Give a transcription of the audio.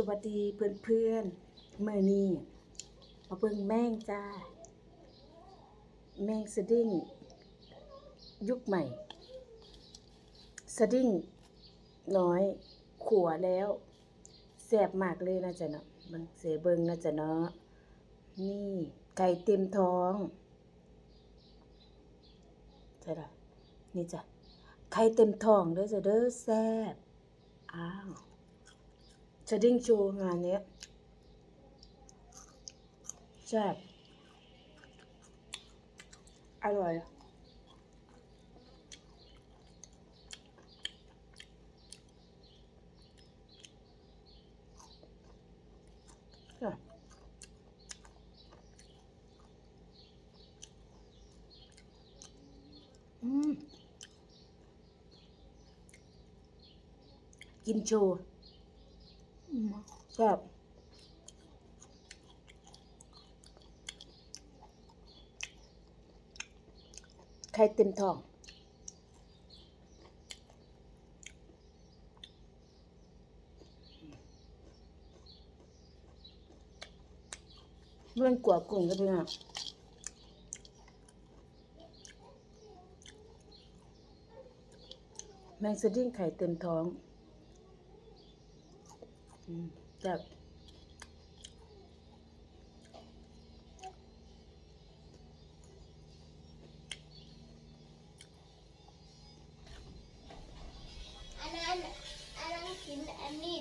สวัสดีเพื่อนเพื่อนเมื่อนี้มาเบิ่งแม่งจ้า แมงสดิ้งยุคใหม่ สดิ้งน้อยขัวแล้วแซ่บมากเลยนะจ๊ะเนาะเบิ่งเสเบิงนะจ๊ะเนาะนี่ไก่เต็มท้องใช่ละนี่จ้ะไข่เต็มท้องเด้อจ้ะเด้อแซ่บอ้าว สดิ้งโชว์งานนี้แซ่บอร่อยค่กินโชว์ อืมครับไข่เต็มท้องเมื่อนกว่ากุ้งก็พี่น้องแมงสดิ้งไข่เต็มท้อง อืมจับ